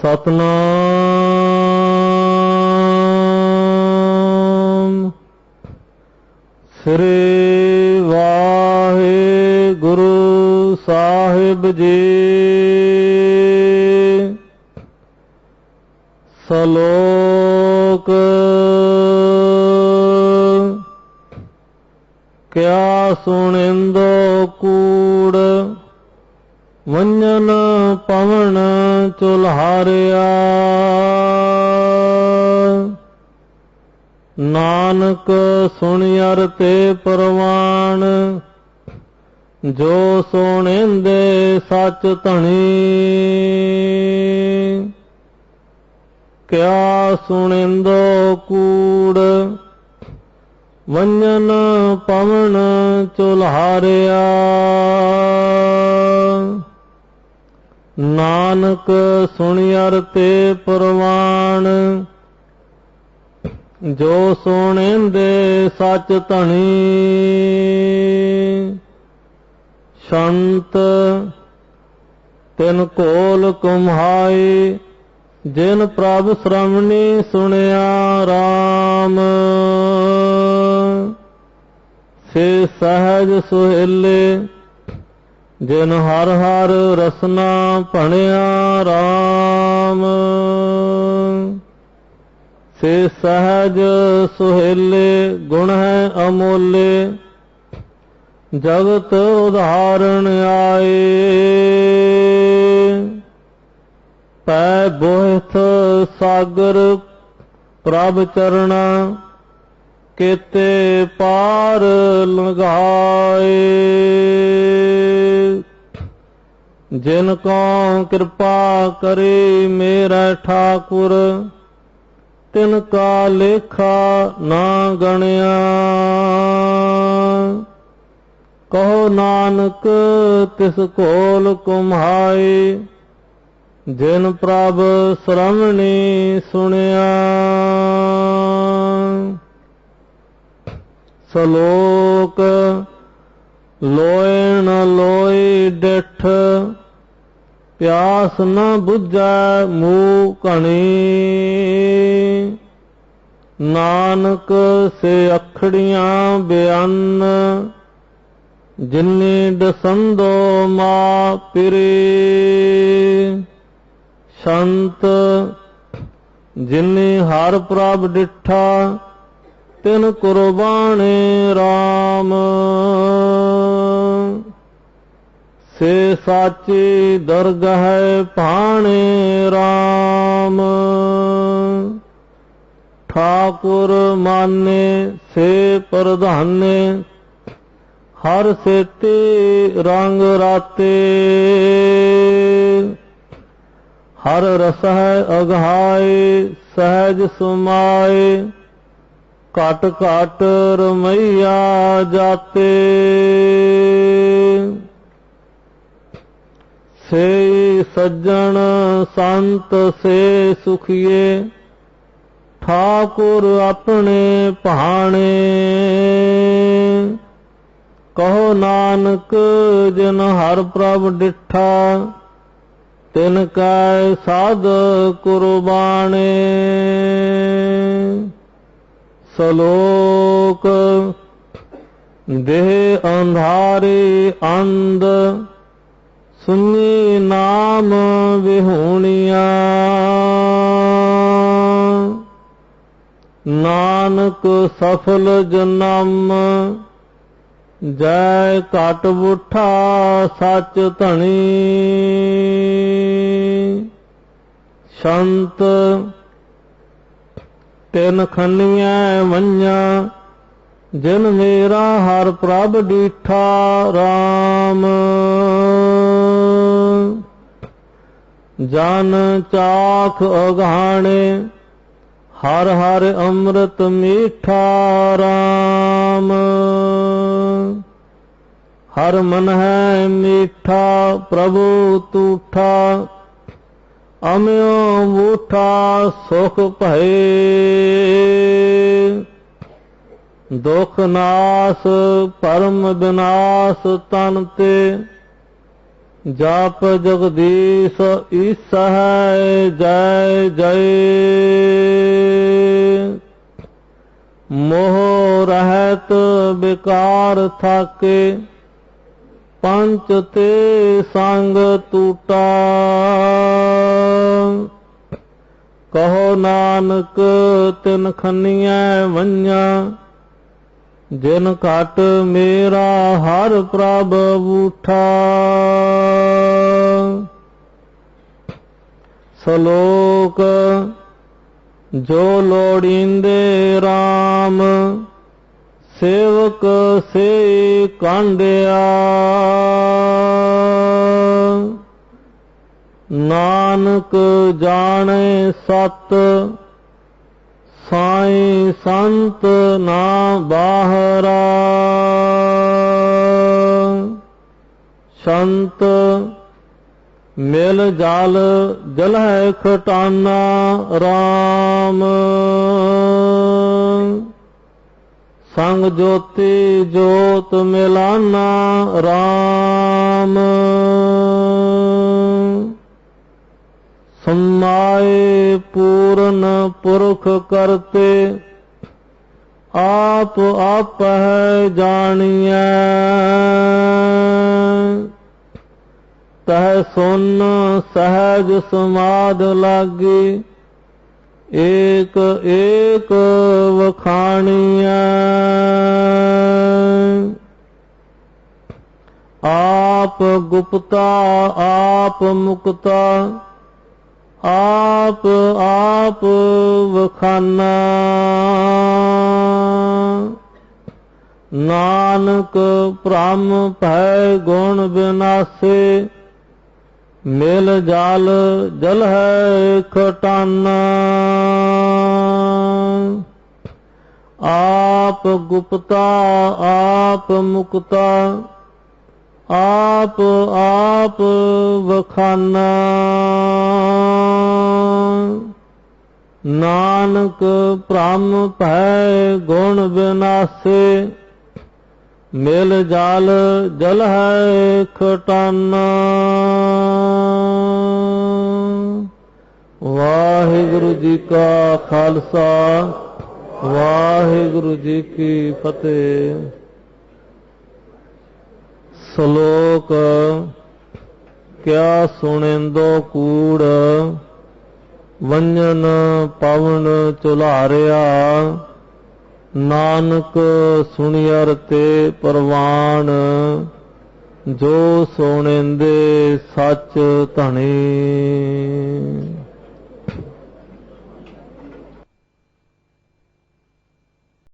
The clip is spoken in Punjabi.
ਸਤਨਾਮ। ਸ੍ਰੀ ਵਾਹਿਗੁਰੂ ਸਾਹਿਬ ਜੀ। ਸਲੋਕ ਕਿਆ ਸੁਣਿੰਦੋ ਕੂੜ ਵੰਜਨ ਪਵਨ ਚੁਲਹਾਰਿਆ ਨਾਨਕ ਸੁਣਿਆਰ ਤੇ ਪਰਵਾਨ ਜੋ ਸੁਣਿੰਦੇ ਸੱਚ ਧਣੀ। ਕਿਆ ਸੁਣਿੰਦੋ ਕੂੜ ਵੰਜਨ ਪਵਨ ਚੁਲਹਾਰਿਆ ਨਾਨਕ ਸੁਣਿਆਰ ਤੇ ਪਰਵਾਨ ਜੋ ਸੁਣਿੰਦੇ ਸੱਚ ਧਣੀ। ਸ਼ੰਤ, ਤਿਨ ਕੋਲ ਕੁਮਹਾਈ ਜਿਨ ਪ੍ਰਭ ਸ਼੍ਰਵਣੀ ਸੁਣਿਆ RAM ਸੇ ਸਹਿਜ ਸੁਹੇਲੇ ਜਿਨ ਹਰ ਹਰ ਰਸਨਾ ਭਣਿਆ RAM ਸੇ ਸਹਿਜ ਸੁਹੇਲੇ ਗੁਣ ਹੈ ਅਮੋਲੇ, ਜਗਤ ਉਧਾਰਣ ਆਏ। ਪੈ ਬੋਹਿਥ ਸਾਗਰ ਪ੍ਰਭ ਚਰਣਾ ਕੀਤੇ ਪਾਰ ਲਗਾਏ ਜਿਨ ਕੋ ਕਿਰਪਾ ਕਰੇ ਮੇਰਾ ਠਾਕੁਰ, ਤਿਨ ਕਾ ਲੇਖਾ ਨਾ ਗਣਿਆ। ਕਹੋ ਨਾਨਕ, ਤਿਸ ਕੋਲ ਕੁਮਹਾਈ ਜਿਨ ਪ੍ਰਭ ਸ਼ਰਮਣੀ ਸੁਣਿਆ। ਸਲੋਕ ਲੋਏ ਨ ਲੋਈ ਡਿਠ, ਪਿਆਸ ਨ 부ਝੈ ਮੂਹ ਕਣੀ ਨਾਨਕ ਸੇ ਅਖੜੀਆਂ ਬਿਆਨ, ਜਿਨੇ ਦਸੰਦੋ ਮਾ ਪਿਰੇ। ਸੰਤ ਜਿਨੇ ਹਰ ਪ੍ਰਭ ਡਿਠਾ ਤਿਨ ਕੁਰਬਾਨੇ RAM ਸੇ ਸਾਚੀ ਦਰਗਹਿ ਭਾਣੇ RAM ਠਾਕੁਰ ਮਾਨੇ ਸੇ ਪ੍ਰਧਾਨੇ, ਹਰ ਸੇਤੀ ਰੰਗ ਰਾਤੇ। ਹਰ ਰਸ ਹੈ ਅਗਹਾਏ ਸਹਿਜ ਸੁਮਾਏ। ਘਟ ਘਟ ਰਮਈਆ ਜਾਤੇ। ਸੇ ਸੱਜਣ ਸੰਤ ਸੇ ਸੁਖੀਏ, ਠਾਕੁਰ ਆਪਣੇ ਭਾਣੇ। ਕਹੋ ਨਾਨਕ, ਜਿਨ ਹਰ ਪ੍ਰਭ ਡਿਠਾ, ਤਿਨ ਕੈ ਸਾਧ ਕੁਰਬਾਨੇ ਸਲੋਕ ਦੇਹ ਅੰਧਾਰੇ ਅੰਧ ਸੁਨੀ ਨਾਮ ਵਿਹੂਣੀਆਂ। ਨਾਨਕ ਸਫਲ ਜਨਮ, ਜੈ ਘਟ ਬੁਠਾ ਸੱਚ ਧਣੀ। ਸ਼ੰਤ ਤਿਨ ਖੰਨੀਆਂ ਵੰਜਾਂ, ਜਿਨ ਮੇਰਾ ਹਰ ਪ੍ਰਭ ਡੀਠਾ RAM ਜਨ ਚਾਖ ਅਗਾਣੇ, ਹਰ ਹਰ ਅੰਮ੍ਰਿਤ ਮੀਠਾ RAM ਹਰ ਮਨ ਹੈ ਮੀਠਾ ਪ੍ਰਭੂ ਤੂਠਾ ਅਮਿਓ ਮੂਠਾ ਸੁਖ ਭਏ। ਦੁਖ ਨਾਸ, ਪਰਮ ਬਿਨਾਸ਼ ਤਨ ਤੇ। ਜਾਪ ਜਗਦੀਸ਼ ਈਸਹਿ ਜੈ ਜੈ। ਮੋਹ ਰਹਿਤ ਵਿਕਾਰ ਥਾਕੇ। ਪੰਚ ਤੇ ਸੰਗ ਟੂਟਾ ਕਹੋ ਨਾਨਕ, ਤਿਨ ਖੰਨੀਐ ਵੰਜਾ ਜਿਨ ਘਟ ਮੇਰਾ, ਹਰ ਪ੍ਰਭ ਬੂਠਾ ਸ਼ਲੋਕ, ਜੋ ਲੋੜੀਂਦੇ RAM ਸੇਵਕ ਸੇ ਕਾਂਡਿਆ। ਨਾਨਕ ਜਾਣੇ ਸਤ, ਸਾਈ ਸੰਤ ਨਾ ਬਾਹਰਾ। ਸੰਤ ਮਿਲ ਜਲ, ਜਲਹਿ ਖਟਾਨਾ RAM ਸੰਗ ਜੋਤੀ ਜੋਤ ਮਿਲਾਨਾ RAM ਸਮਾਏ ਪੂਰਨ ਪੁਰਖ ਕਰਤੇ, ਆਪ ਆਪ ਹੈ ਜਾਣੀਐ। ਤਹ ਸੁਨ ਸਹਿਜ ਸਮਾਦ ਲਾਗੀ, ਏਕ ਏਕ ਵਖਾਣੀਐ। ਆਪ ਗੁਪਤਾ ਆਪ ਮੁਕਤਾ ਆਪ ਆਪ ਵਖਾਨਾ ਨਾਨਕ ਭ੍ਰਮ ਭੈ ਗੁਣ ਬਿਨਾਸੇ ਮਿਲ ਜਲ ਜਲ ਹੈ ਖਟਾਨਾ ਆਪ ਗੁਪਤਾ ਆਪ ਮੁਕਤਾ ਆਪ ਆਪ ਵਖਾਨਾ। ਨਾਨਕ ਭ੍ਰਮ ਭੈ ਗੁਣ ਬਿਨਾਸੇ, ਮਿਲ ਜਾਲ, ਜਲ ਹੈ ਖਟਾਨਾ। ਵਾਹਿਗੁਰੂ ਜੀ ਕਾ ਖਾਲਸਾ, ਵਾਹਿਗੁਰੂ ਜੀ ਕੀ ਫਤਿਹ। ਸ਼ਲੋਕ, ਕਿਆ ਸੁਣਿੰਦੋ ਕੂੜ, ਵੰਜਨ ਪਵਨ ਚੁਲਾਰਿਆ ਨਾਨਕ ਸੁਣਿਅਰ ਤੇ ਪਰਵਾਨ, ਜੋ ਸੋਣਿੰਦੇ ਸੱਚ ਧਣੀ।